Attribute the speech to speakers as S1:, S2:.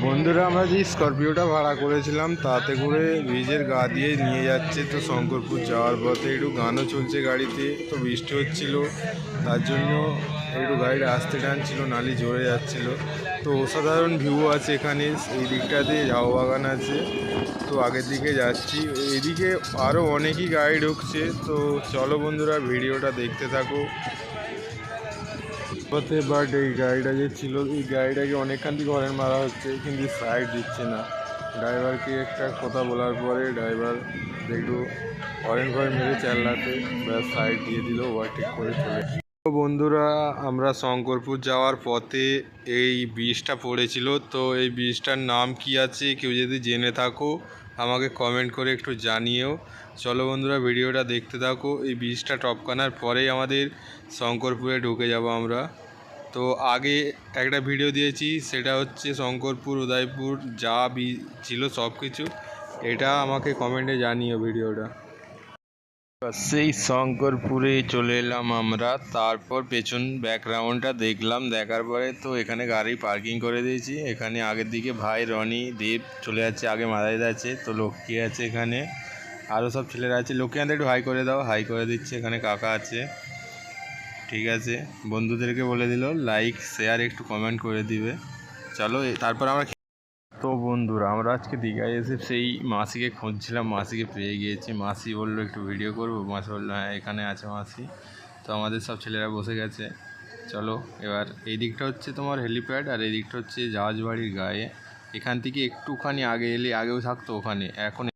S1: বন্ধুরা, আমরা যে স্করপিওটা ভাড়া করেছিলাম, তাতে করে ব্রিজের গা দিয়ে নিয়ে যাচ্ছে। তো শঙ্করপুর যাওয়ার পথে একটু গানও চলছে গাড়িতে, তো বৃষ্টি হচ্ছিল, তার জন্য একটু গাড়িটা আসতে টানছিল, নালি জোরে যাচ্ছিল। তো অসাধারণ ভিউ আছে এখানে, এই দিকটাতে ঝাউ বাগান আছে। তো আগের দিকে যাচ্ছি, এদিকে আরও অনেকই গাড়ি ঢুকছে। তো চলো বন্ধুরা, ভিডিওটা দেখতে থাকো। পথে বাট এই গাড়িটা যে ছিল, এই গাড়িটাকে অনেকখান থেকে হরেন মারা হচ্ছে, কিন্তু সাইড দিচ্ছে না। ড্রাইভারকে একটা কথা বলার পরে ড্রাইভার একটু হরেন ঘরে মেরে চাল্লাতে, ব্যাস সাইড দিয়ে দিল ওভারটেক করে চলে বন্ধুরা, আমরা শঙ্করপুর যাওয়ার পথে এই ব্রিজটা পড়েছিল। তো এই ব্রিজটার নাম কি আছে কেউ যদি জেনে থাকো, আমাকে কমেন্ট করে একটু জানিও। চলো বন্ধুরা, ভিডিওটা দেখতে থাকো। এই ব্রিজটা টপকানোর পরেই আমাদের শঙ্করপুরে ঢুকে যাব আমরা। তো আগে একটা ভিডিও দিয়েছি, সেটা হচ্ছে শঙ্করপুর, উদয়পুর যা ছিল সব কিছু এটা আমাকে কমেন্টে জানিও ভিডিওটা সেই শঙ্করপুরে চলে এলাম আমরা। তারপর পেছন ব্যাকগ্রাউন্ডটা দেখলাম। দেখার পরে তো এখানে গাড়ি পার্কিং করে দিয়েছি। এখানে আগের দিকে ভাই রনি, দেব চলে যাচ্ছে, আগে মাদাই আছে তো লক্ষ্মী আছে এখানে। আরও সব ছেলেরা আছে। লক্ষ্মী আনতে একটু হাই করে দাও। হাই করে দিচ্ছে। এখানে কাকা আছে। ঠিক আছে। বন্ধুদেরকে বলে দিল লাইক শেয়ার একটু কমেন্ট করে দিবে। চলো তারপর আমরা বন্ধুরা, আমরা আজকে দীঘায় এসে সেই মাসিকে খুঁজছিলাম, মাসিকে পেয়ে গিয়েছি। মাসি বলল, একটু ভিডিও করব? মাসি বলল হ্যাঁ এখানে আছে মাসি। তো আমাদের সব ছেলেরা বসে গেছে। চলো, এবার এই দিকটা হচ্ছে তোমার হেলিপ্যাড আর এই দিকটা হচ্ছে জাহাজবাড়ির গায়ে। এখান থেকে একটুখানি আগে এলে, আগেও থাকতো ওখানে। এখন